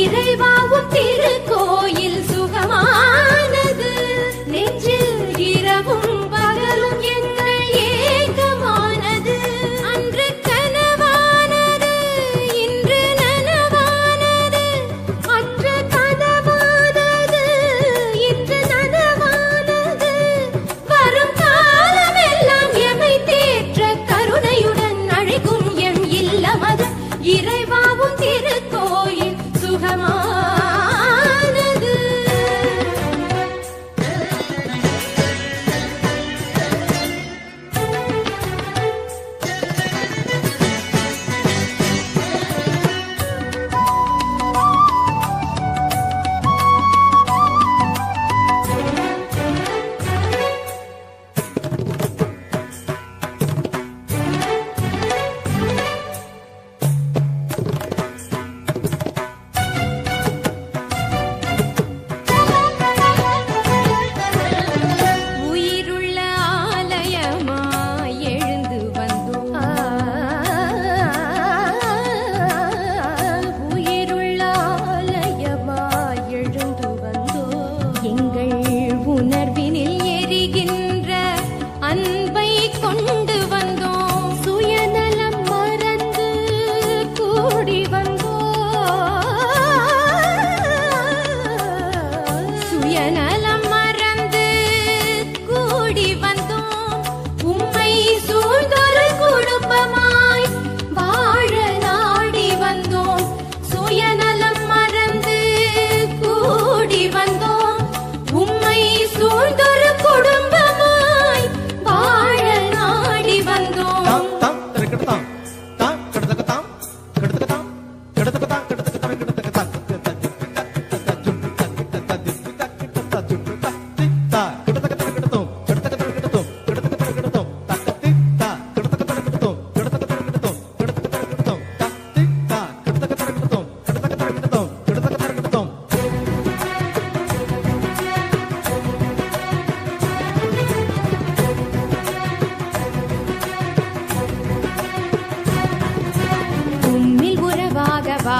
இறைவாவும் திருக்கோயில் சுகமான். ನೆಲ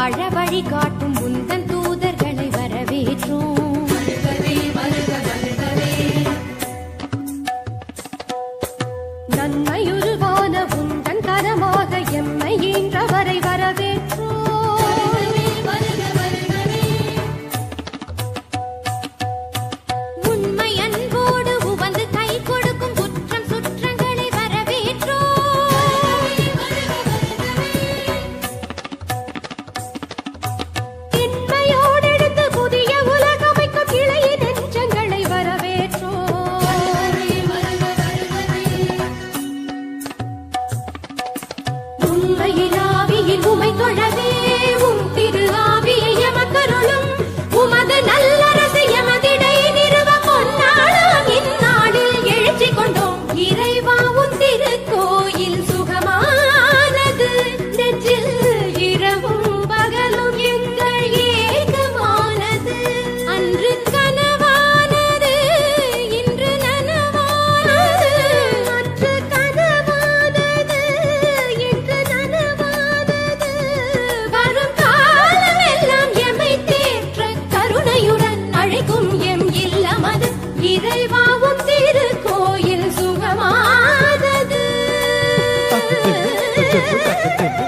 வாழ வழி காட்டும் உந்தன் சுமை தொழவே Thank you.